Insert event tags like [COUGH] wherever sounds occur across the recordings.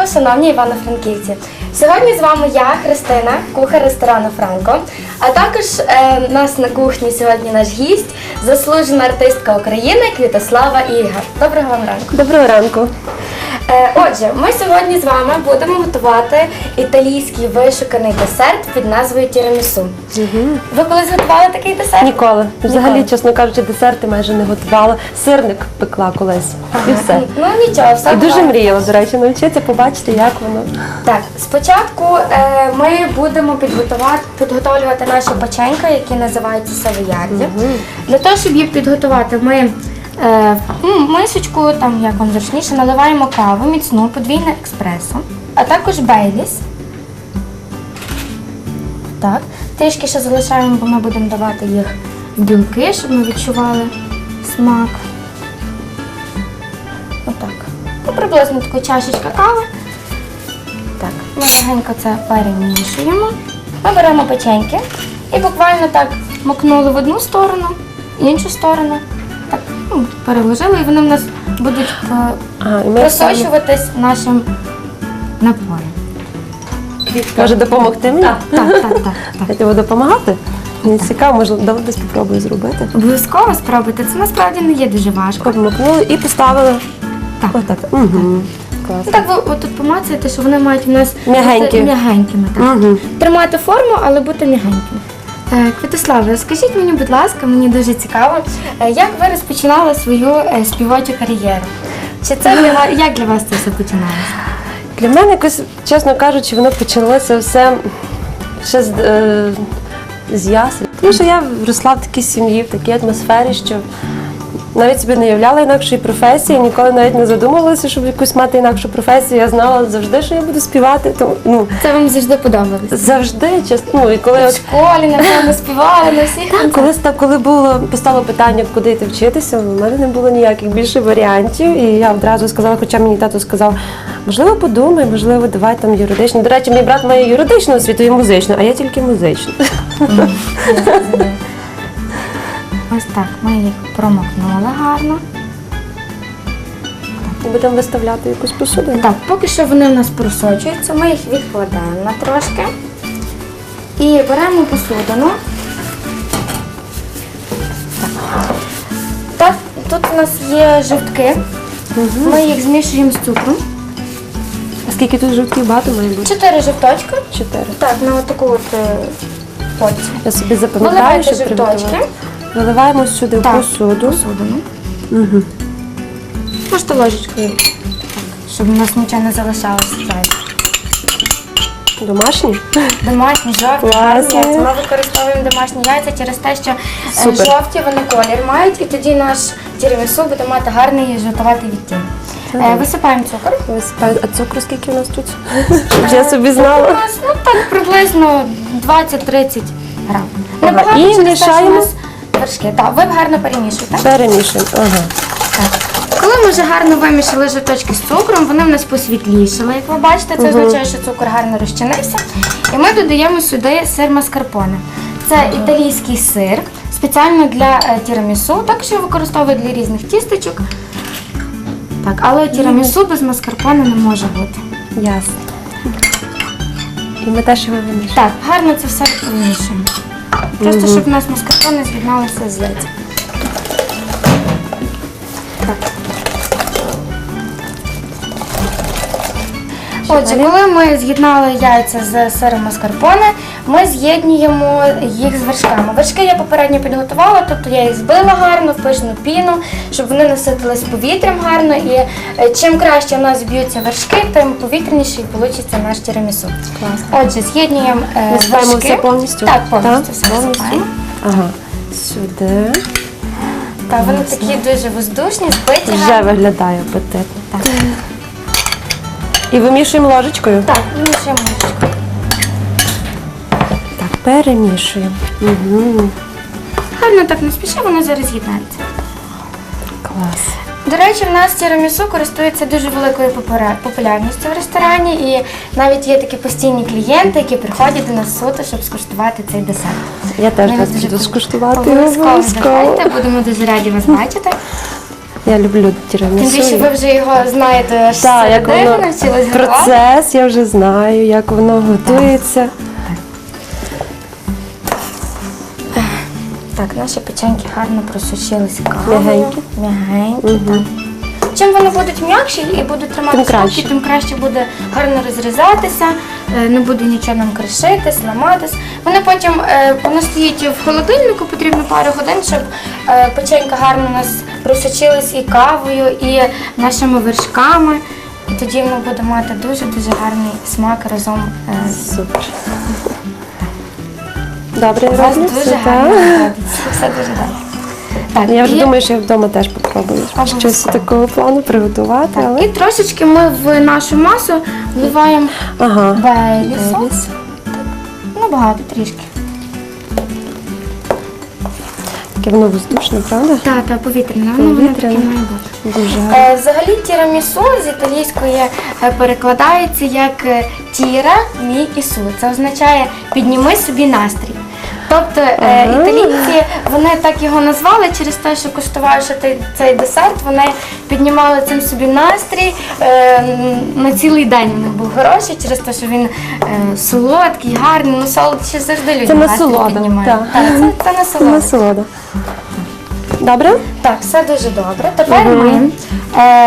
ранку, шановні івано-франківці. Сьогодні з вами я, Христина, кухар ресторану Франко. А також е, нас на кухні сьогодні наш гість, заслужена артистка України Квітослава Ігор. Доброго вам ранку. Доброго ранку. Е, отже, ми сьогодні з вами будемо готувати італійський вишуканий десерт під назвою тірамісу. Ви колись готували такий десерт? Ніколи. Взагалі, чесно кажучи, десерти майже не готувала. Сирник пекла колись. І все. Ну нічого, все І дуже буває. мріяла, до речі, навчитися побачити, як воно. Так, спочатку е, ми будемо підготувати, підготовлювати наші печенька, які називаються савоярді. Для того, щоб їх підготувати, ми е, в мисочку, там як вам зручніше, наливаємо каву, міцну, подвійне експресо, а також бейліс. Так, трішки ще залишаємо, бо ми будемо давати їх в білки, щоб ми відчували смак. Отак. Ну, приблизно така чашечка кави. Так, ми легенько це перемішуємо. Ми беремо печеньки і буквально так макнули в одну сторону, в іншу сторону. Так, ну, переложили, і вони в нас будуть е, А, і ми просочуватись нашим напоєм. Може допомогти мені? Так, так, так, так. так. [LAUGHS] Я тобі допомагати? Мені цікаво, можливо, давай десь спробую зробити. Обов'язково спробуйте. Це насправді не є дуже важко. Обмакнули і поставили. Так. Отак. Угу. Клас. Ну, Так ви отут помацаєте, що вони мають в нас М'ягенькі. м'ягенькими. Так. Угу. Тримати форму, але бути м'ягеньким. Е, Квітославе, скажіть мені, будь ласка, мені дуже цікаво, е, як ви розпочинали свою е, співочу кар'єру? Чи це для як для вас це все починалося? Для мене якось, чесно кажучи, воно почалося все ще з, е, з ясен. Тому що я росла в такій сім'ї, в такій атмосфері, що навіть собі не уявляла інакшої професії, ніколи навіть не задумувалася, щоб якусь мати інакшу професію. Я знала завжди, що я буду співати. Тому, ну, Це вам завжди подобалося? завжди, чесно. Ну, і коли В от школі, напевно, співали на всіх. Так, коли, ста- коли було постало питання, куди йти вчитися, у мене не було ніяких більше варіантів. І я одразу сказала, хоча мені тато сказав, можливо, подумай, можливо, давай там юридичну. До речі, мій брат має юридичну освіту і музичну, а я тільки музичну. Ось так, ми їх промокнули гарно. І будемо виставляти якусь посуду. Так, поки що вони в нас просочуються, ми їх відкладаємо на трошки. І беремо посудину. Так. Тут у нас є жовтки. Ми їх змішуємо з цукром. А скільки тут жовтків багато має бути? Чотири жовточки. Чотири. Так, на отаку от е, порцію. Я собі запам'ятаю, що жовточки. Виливаємо сюди в Так, посуду. посудину. Угу. Можете ложечкою, щоб у нас нічого не залишалося зайве. Домашні? Домашні жовті Класно. яйця. Ми використовуємо домашні яйця через те, що е, Супер. жовті вони колір мають, і тоді наш тірамісу буде мати гарний жовтоватий відтінок. Е, Висипаємо цукор. Висипаю. А цукру скільки у нас тут? Щоб я собі знала. У нас ну, так приблизно 20-30 грам. Ага, і через те, що мішаємо? нас Вершки. Так, ви гарно перемішуєте. Перемішуємо. Ага. Так. Коли ми вже гарно вимішали жовточки з цукром, вони в нас посвітлішали, як ви бачите, це означає, що цукор гарно розчинився. І ми додаємо сюди сир маскарпоне. Це італійський сир, спеціально для е, тірамісу, також його використовують для різних тістечок. Так, але тірамісу без маскарпоне не може бути. Ясно. І ми теж його вимішуємо. Так, гарно це все вимішуємо. Просто щоб у нас маскарпоне з'єдналися з яйцями. Так. Отже, коли ми з'єднали яйця з сиром маскарпоне, ми з'єднуємо їх з вершками. Вершки я попередньо підготувала, тобто я їх збила гарно, в пишну піну, щоб вони наситились повітрям гарно. І е, чим краще в нас зб'ються вершки, тим повітряніший вийде наш тірамісу. Класно. Отже, з'єднуємо е, вершки. все повністю? Так, повністю Так, все повністю. Ага. Сюди. Так, вони такі дуже воздушні, збиті. Вже гарно. виглядає апетитно. Так. І вимішуємо ложечкою. Так, вимішуємо ложечку. Перемішуємо. Угу. Гарно так не спіши, вони зараз з'єднаються. Клас. До речі, в нас тірамісу користується дуже великою популярністю в ресторані, і навіть є такі постійні клієнти, які приходять до нас суто, щоб скуштувати цей десерт. Я теж вас буду скуштувати. Обов'язково будемо дуже раді вас бачити. Я люблю Тим більше ви вже його знаєте аж середини, воно навчились готувати. процес, я вже знаю, як воно готується. Так, наші печеньки гарно просушилися кавою. М'ягенькі. М'ягенькі, так. Чим вони будуть м'якші і будуть тримати Тим краще. тим краще буде гарно розрізатися, е, не буде нічого нам кришитись, ламатись. Вони потім е, воно стоїть в холодильнику, потрібно пару годин, щоб е, печенька гарно у нас просочилась і кавою, і нашими вершками. І тоді воно буде мати дуже-дуже гарний смак разом з Супер. Добре, У вас роблю дуже все, гарно так? виходить. Все дуже добре. Так, Я вже і- думаю, що я вдома теж попробую Обов'язково. щось такого плану приготувати, але І трошечки ми в нашу масу вливаємо ага. бейлісу. Еліс. Ну, багато трішки. Таке воно воздушне, правда? Так, так, повітряне. Ну, воно таке Повітряне. має бути. Дуже гарно. Е, Взагалі тірамісу з італійської е, перекладається як е, тіра мій ісу. Це означає підніми собі настрій. Тобто е, італійці вони так його назвали через те, що куштувавши цей, цей десерт, вони піднімали цим собі настрій. Е, на цілий день він був хороший через те, що він е, солодкий, гарний, ну солодкий завжди людям настрій насолода, піднімає. так. Так, це, це насолода. Насолода. Добре? Так, все дуже добре. Тепер ми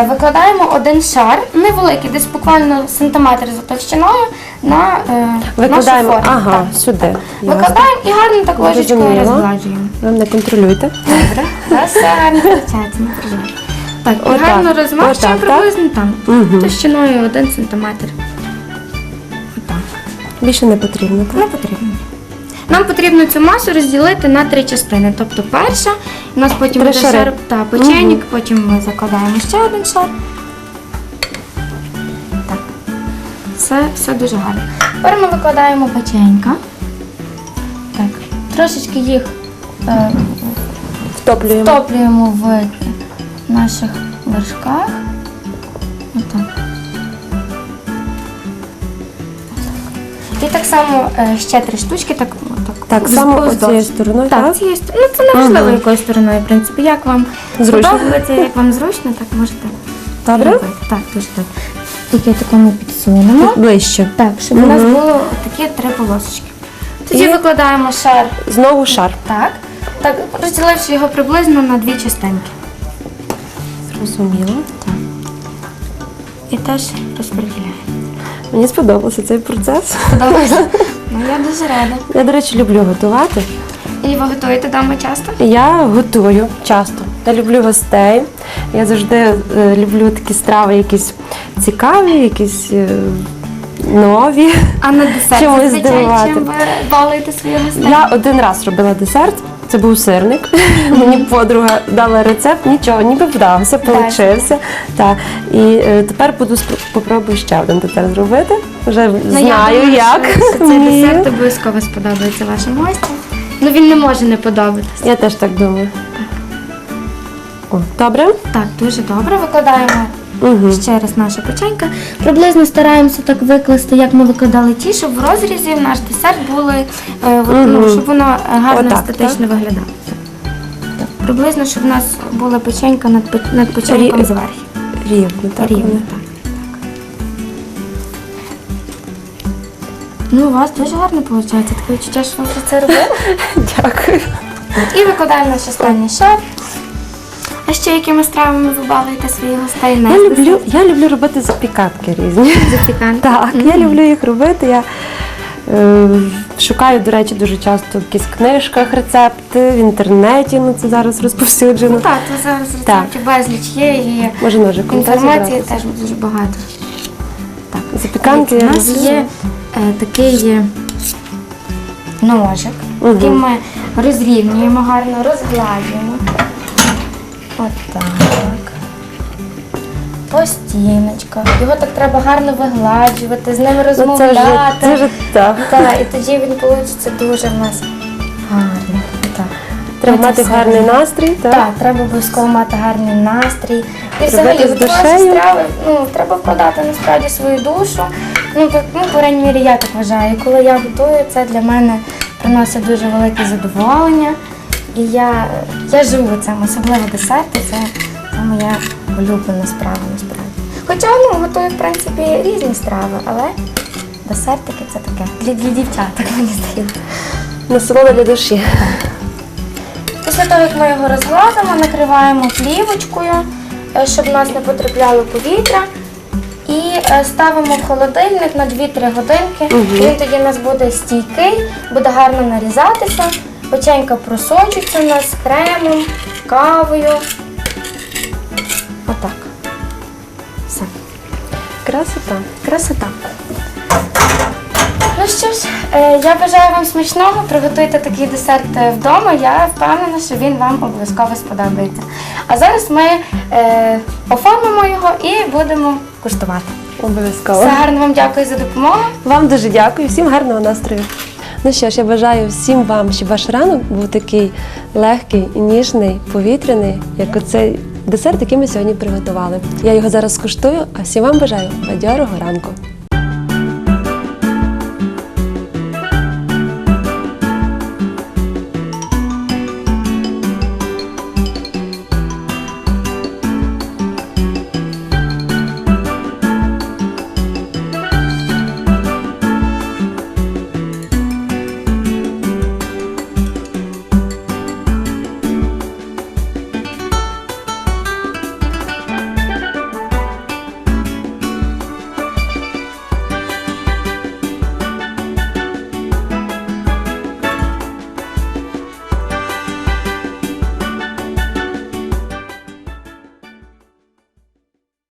викладаємо один шар, невеликий, десь буквально сантиметр за товщиною, на е, Викладаємо. нашу форму. Ага, Так. сюди. Ясно. Викладаємо і гарно так ложечкою Зрозуміло. розгладжуємо. Ви мене контролюйте. Добре. Все гарно виходить, не переживай. Так, і гарно розмащуємо так? приблизно там, Мгм. товщиною один сантиметр. Отак. Більше не потрібно. так? Не потрібно. Нам потрібно цю масу розділити на три частини. Тобто перша, у нас потім буде шари. шар та печенік, потім ми закладаємо ще один шар. Так. Все, все дуже гарно. Тепер ми викладаємо печенька. Так. Трошечки їх е, Втоплюємо. втоплюємо в наших вершках. Отак. І так само е, ще три штучки, так, так, само вздовж. оцією стороною, Так, так? цією стороною. Ну, це не важливо, Мгм. якою стороною, в принципі. Як вам Зручно. подобається, як вам зручно, так можете Добре? робити. Так, дуже так. Тільки таку ми підсунемо. Ближче. Так, щоб у нас Мгм. було такі три полосочки. Тоді І- викладаємо шар Знову шар. так, так, розділивши його приблизно на дві частинки. Зрозуміло. Так. І теж розподіляємо. Мені сподобався цей процес. Подобається? [LAUGHS] Ну, я дуже рада. Я, до речі, люблю готувати. І ви готуєте вдома часто? Я готую часто. Я люблю гостей. Я завжди е, люблю такі страви, якісь цікаві, якісь е, нові. А на десерт [LAUGHS] зазвичай здивувати. чим ви балуєте своє гостей? Я один раз робила десерт. Це був сирник. [LAUGHS] Мені подруга дала рецепт, нічого, ніби вдався, получився. Так. І е, тепер буду спро- попробую ще один десерт зробити. Вже Ну, знаю, думаю, як. Що, що цей Вмію. десерт обов'язково сподобається вашим гостям. Ну він не може не подобатися. Я теж так думаю. О, добре? Так, дуже добре. Викладаємо Угу. ще раз наша печенька. Приблизно стараємося так викласти, як ми викладали ті, щоб в розрізі в наш десерт були, е, от, ну, Мгм. щоб воно гарно Отак, естетично виглядало. Так. Приблизно, щоб в нас була печенька над, пе- над печеньком Рі- зверху. Рівно, так. Рівно, воно. так. Ну, у вас дуже гарно виходить. Таке відчуття, що ви вже це робили. [LAUGHS] Дякую. І викладаємо наш останній шар. А ще якими стравами ви балуєте своїх гостей? Я люблю, я люблю робити запіканки різні. запіканки. Так, я люблю їх робити. Я е, шукаю, до речі, дуже часто в якихось книжках рецепти, в інтернеті, ну це зараз розповсюджено. Ну так, то зараз рецептів безліч є і Може ножиком інформації зібрати? теж дуже багато. Так. Запіканки У я нас люблю. є е, такий е, ножик, Мгм. яким ми розрівнюємо гарно, розгладжуємо. Отак. По стіночках. Його так треба гарно вигладжувати, з ними це розмовляти. це вже так. Так, і тоді він вийде дуже в нас гарно. Так. Треба Це мати все гарний настрій, так? Так, треба обов'язково мати гарний настрій. І взагалі з душею. страви, ну, треба вкладати насправді свою душу. Ну, так, ну, по крайній мірі, я так вважаю. Коли я готую, це для мене приносить дуже велике задоволення. І я, я живу цим, особливо десерти, це Це моя улюблена справа насправді. Хоча ну, готую, в принципі, різні страви, але десертики це таке. Для, для дівчаток, мені здається. Насолода для душі. Після того, як ми його розгладимо, накриваємо плівочкою, е, щоб в нас не потрапляло повітря. І е, ставимо в холодильник на 2-3 годинки. Він тоді у нас буде стійкий, буде гарно нарізатися, печенька просочиться у нас кремом, кавою. Отак. Все. Красота. Красота. Ну що ж, е, я бажаю вам смачного. Приготуйте такий десерт е, вдома. Я впевнена, що він вам обов'язково сподобається. А зараз ми е, оформимо його і будемо куштувати. Обов'язково. Все гарно вам дякую за допомогу. Вам дуже дякую, всім гарного настрою. Ну що ж, я бажаю всім вам, щоб ваш ранок був такий легкий, ніжний, повітряний, як оцей десерт, який ми сьогодні приготували. Я його зараз скуштую, а всім вам бажаю бадьорого ранку.